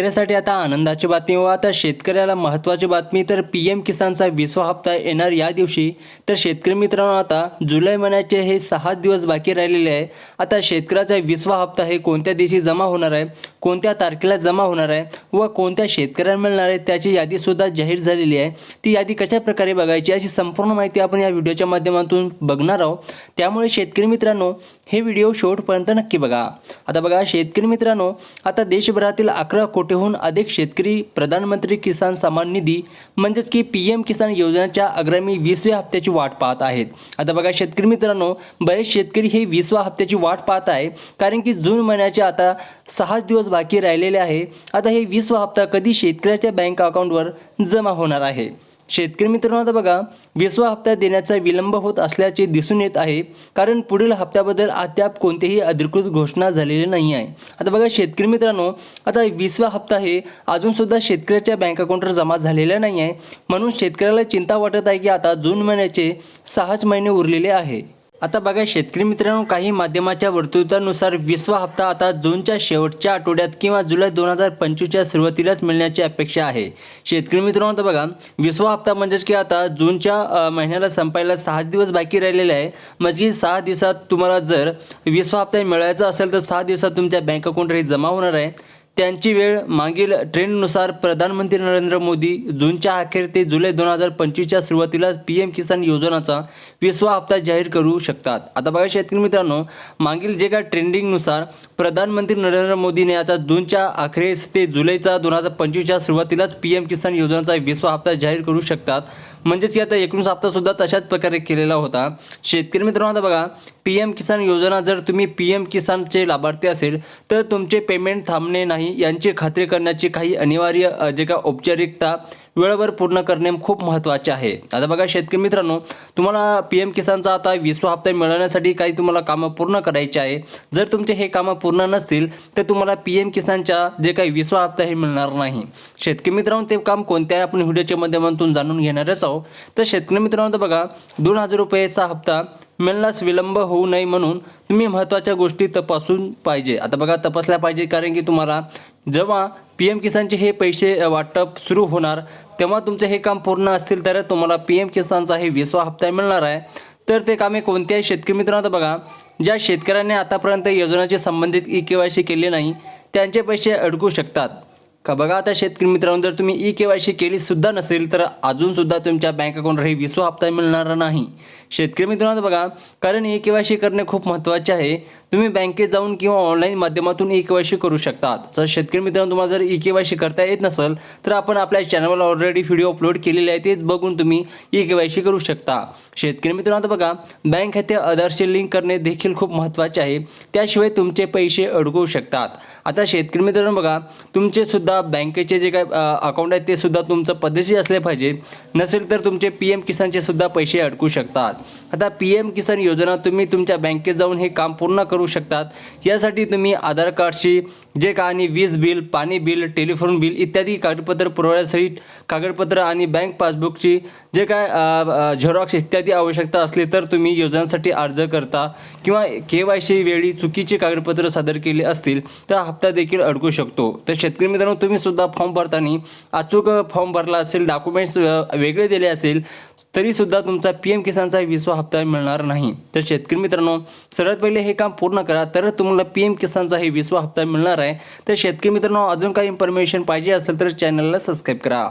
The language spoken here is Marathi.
शेतकऱ्यासाठी आता आनंदाची बातमी व आता शेतकऱ्याला महत्त्वाची बातमी. तर पी एम किसानचा विसवा हप्ता येणार या दिवशी. तर शेतकरी मित्रांनो आता जुलै महिन्याचे हे सहा दिवस बाकी राहिलेले आहे. आता शेतकऱ्याचा विसवा हप्ता हे कोणत्या दिवशी जमा होणार आहे? कोणत्या तारखेला जमा होणार आहे? व कोणत्या शेतकऱ्यांना मिळणार आहे? त्याची यादीसुद्धा जाहीर झालेली आहे. ती यादी कशा प्रकारे बघायची? अशी संपूर्ण माहिती आपण या व्हिडिओच्या माध्यमातून बघणार आहोत. त्यामुळे शेतकरी मित्रांनो हे व्हिडिओ शेवटपर्यंत नक्की बघा. आता बघा शेतकरी मित्रांनो आता देशभरातील अकरा कोटीहून अधिक शेतकरी प्रधानमंत्री किसान सन्मान निधी म्हणजेच की पी एम किसान योजनेच्या आगामी वीसव्या हप्त्याची वाट पाहत आहेत. आता बघा शेतकरी मित्रांनो बरेच शेतकरी हे वीसव्या हप्त्याची वाट पाहत आहे कारण की जून महिन्याचे आता सहाच दिवस बाकी राहिलेले आहे. आता हे वीसवा हप्ता कधी शेतकऱ्याच्या बँक अकाउंटवर जमा होणार आहे? शेतकरी मित्रांनो आता बघा विसवा हप्ता देण्याचा विलंब होत असल्याचे दिसून येत आहे. कारण पुढील हप्त्याबद्दल अद्याप कोणतीही अधिकृत घोषणा झालेली नाही आहे. आता बघा शेतकरी मित्रांनो आता विसवा हप्ता हे अजूनसुद्धा शेतकऱ्याच्या बँक अकाउंटवर जमा झालेला नाही आहे. म्हणून शेतकऱ्याला चिंता वाटत आहे की आता जून महिन्याचे सहाच महिने उरलेले आहे. आता बघा शेतकरी मित्रांनो काही माध्यमाच्या वर्तुळानुसार वीसवा हप्ता आता जूनच्या शेवटच्या आठवड्यात किंवा जुलै दोन हजार पंचवीसच्या सुरुवातीलाच मिळण्याची अपेक्षा आहे. शेतकरी मित्रांनो आता बघा वीसवा हप्ता म्हणजेच की आता जूनच्या महिन्याला संपायला सहा दिवस बाकी राहिलेले आहे. म्हणजे की सहा दिवसात तुम्हाला जर विसवा हप्ता मिळायचा असेल तर सहा दिवसात तुमच्या बँक अकाउंटवर हे जमा होणार आहे. त्यांची वेळ मागील ट्रेंडनुसार प्रधानमंत्री नरेंद्र मोदी जूनच्या अखेर ते जुलै दोन हजार पंचवीसच्या सुरुवातीला पी एम किसान योजनाचा विसवा हप्ता जाहीर करू शकतात. आता बघा शेतकरी मित्रांनो मागील जे काय ट्रेंडिंगनुसार प्रधानमंत्री नरेंद्र मोदीने आता जूनच्या अखेरीस ते जुलैचा दोन हजार पंचवीसच्या सुरुवातीलाच पी एम किसान योजनाचा विसवा हप्ता जाहीर करू शकतात. म्हणजेच की आता एकोणीस हप्तासुद्धा तशाच प्रकारे केलेला होता. शेतकरी मित्रांनो आता बघा पी एम किसान योजना जर तुम्ही पी एम किसानचे लाभार्थी असेल तर तुमचे पेमेंट थांबणे नाही यांची खात्री करण्याची काही अनिवार्य जे का औपचारिकता वेळेवर पूर्ण करणे खूप महत्त्वाचे आहे. आता बघा शेतकरी मित्रांनो तुम्हाला पी एम किसानचा आता विसवा हप्ता मिळवण्यासाठी काही तुम्हाला कामं पूर्ण करायचे आहे. जर तुमचे हे कामं पूर्ण नसतील तर तुम्हाला पी एम किसानच्या जे काही विसवा हप्ता हे मिळणार नाही. शेतकरी मित्रांनो ते काम कोणत्याही आपण व्हिडिओच्या माध्यमातून जाणून घेणारच आहोत. तर शेतकरी मित्रांनो बघा दोन हजार रुपयाचा हप्ता मिळण्यास विलंब होऊ नये म्हणून तुम्ही महत्त्वाच्या गोष्टी तपासून पाहिजे. आता बघा तपासल्या पाहिजे कारण की तुम्हाला जेव्हा पी एम किसानचे हे पैसे वाटप सुरू होणार तेव्हा तुमचे हे काम पूर्ण असतील तर तुम्हाला पी एम किसानचा हे विसवा हप्ता मिळणार आहे. तर ते कामे कोणत्याही शेतकरी मित्रांनो तर बघा ज्या शेतकऱ्यांनी आतापर्यंत योजनेचे संबंधित ई के वाय सी केले नाही त्यांचे पैसे अडकू शकतात. का बघा आता शेतकरी मित्रांनो जर तुम्ही ई के वाय सी केली सुद्धा नसेल तर अजूनसुद्धा तुमच्या बँक अकाउंटवर हे विसवा हप्ता मिळणार नाही. शेतकरी मित्रांनो बघा कारण ई के वाय सी करणे खूप महत्त्वाचे आहे. तुम्ही बँकेत जाऊन किंवा ऑनलाईन माध्यमातून ई के वाय सी करू शकतात. जर शेतकरी मित्रांनो तुम्हाला जर ई के वाय सी करता येत नसेल तर आपण आपल्या चॅनलवर ऑलरेडी व्हिडिओ अपलोड केलेले आहे तेच बघून तुम्ही ई के वाय सी करू शकता. शेतकरी मित्रांनो बघा बँक खाते आधारशी लिंक करणे देखील खूप महत्त्वाचे आहे. त्याशिवाय तुमचे पैसे अडकवू शकतात. आता शेतकरी मित्रांनो बघा तुमचे सुद्धा सुद्धा बँकेचे जे काय अकाउंट आहे ते सुद्धा तुमचं पद्धतशीर असले पाहिजे. नसेल तर तुमचे पी एम किसानचे सुद्धा पैसे अडकू शकतात. आता पी एम किसान योजना तुम्ही तुमच्या बँकेत जाऊन हे काम पूर्ण करू शकतात. यासाठी तुम्ही आधार कार्डशी जे का आणि वीज बिल पाणी बिल टेलिफोन बिल इत्यादी कागदपत्र पुरवण्यासहित कागदपत्र आणि बँक पासबुकची जे काय झेरॉक्स इत्यादी आवश्यकता असली तर तुम्ही योजनांसाठी अर्ज करता किंवा के वाय सी वेळी चुकीचे कागदपत्र सादर केले असतील तर हप्ता देखील अडकू शकतो. तर शेतकरी मित्रांनो तुम्ही सुद्धा फॉर्म भरताना अचूक फॉर्म भरला असेल डॉक्युमेंट्स वेगळे दिले असेल तरीसुद्धा तुमचा पी एम किसानचा विसवा हप्ता मिळणार नाही. तर शेतकरी मित्रांनो सर्वात पहिले हे काम पूर्ण करा तरच तुम्हाला पी एम किसानचा हे विसवा हप्ता मिळणार आहे. तर शेतकरी मित्रांनो अजून काही इन्फॉर्मेशन पाहिजे असेल तर चॅनलला सबस्क्राईब करा.